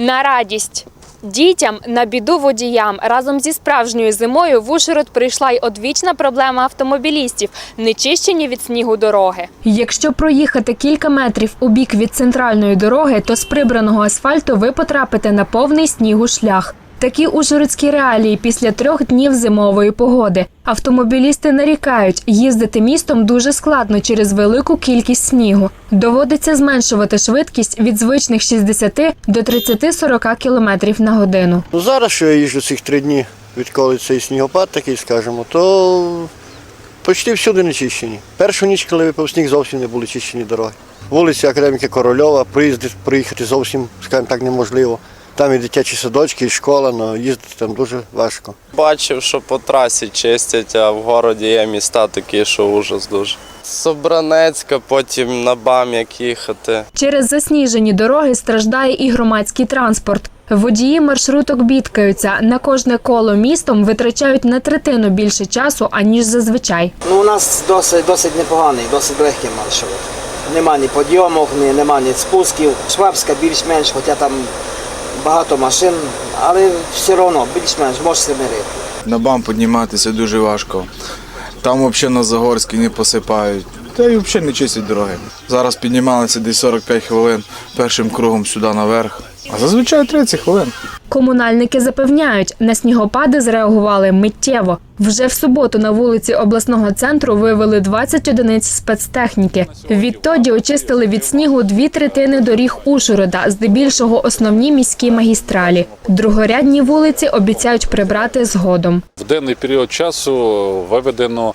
На радість дітям, на біду водіям разом зі справжньою зимою в Ужгород прийшла й одвічна проблема автомобілістів нечищені від снігу дороги. Якщо проїхати кілька метрів у бік від центральної дороги, то з прибраного асфальту ви потрапите на повний снігу шлях. Такі ужгородські реалії після трьох днів зимової погоди. Автомобілісти нарікають, їздити містом дуже складно через велику кількість снігу. Доводиться зменшувати швидкість від звичних 60 до 30-40 км на годину. Ну, зараз, що я їжджу цих три дні, відколи цей снігопад такий, скажімо, то почти всюди не чищені. Першу ніч, коли випав сніг, зовсім не були чищені дороги. Вулиця Академіка Корольова, проїзди проїхати зовсім, скажімо так, неможливо. Там і дитячі садочки, і школа, але їздити там дуже важко. Бачив, що по трасі чистять, а в городі є міста такі, що ужас дуже. Собранецька, потім на БАМ як їхати. Через засніжені дороги страждає і громадський транспорт. Водії маршруток бідкаються. На кожне коло містом витрачають на третину більше часу, аніж зазвичай. Ну, у нас досить, досить непоганий, досить легкий маршрут. Нема ні підйомок, ні, нема ні спусків. Швабська більш-менш, хоча там багато машин, але все одно більш-менш можеш мирити. На бам підніматися дуже важко. Там взагалі на Загорській не посипають. Та й взагалі не чистять дороги. Зараз піднімалися десь 45 хвилин першим кругом сюди наверх. А зазвичай 30 хвилин. Комунальники запевняють, на снігопади зреагували миттєво. Вже в суботу на вулиці обласного центру вивели 20 одиниць спецтехніки. Відтоді очистили від снігу дві третини доріг Ужгорода, здебільшого основні міські магістралі. Другорядні вулиці обіцяють прибрати згодом. В денний період часу виведено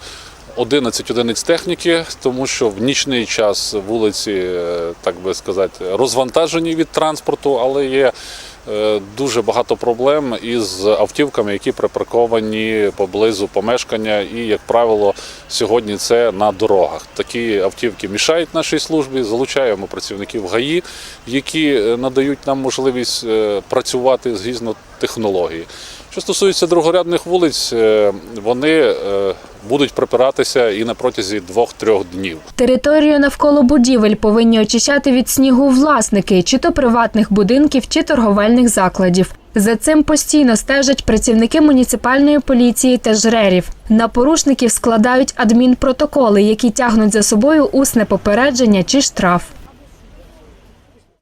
11 одиниць техніки, тому що в нічний час вулиці, е, так би сказати, розвантажені від транспорту, але є дуже багато проблем із автівками, які припарковані поблизу помешкання, і, як правило, сьогодні це на дорогах. Такі автівки мішають нашій службі. Залучаємо працівників ГАІ, які е, надають нам можливість е, працювати згідно технології. Що стосується другорядних вулиць, е, вони е, будуть припиратися і на протязі двох-трьох днів. Територію навколо будівель повинні очищати від снігу власники, чи то приватних будинків, чи торговельних закладів. За цим постійно стежать працівники муніципальної поліції та жрерів. На порушників складають адмінпротоколи, які тягнуть за собою усне попередження чи штраф.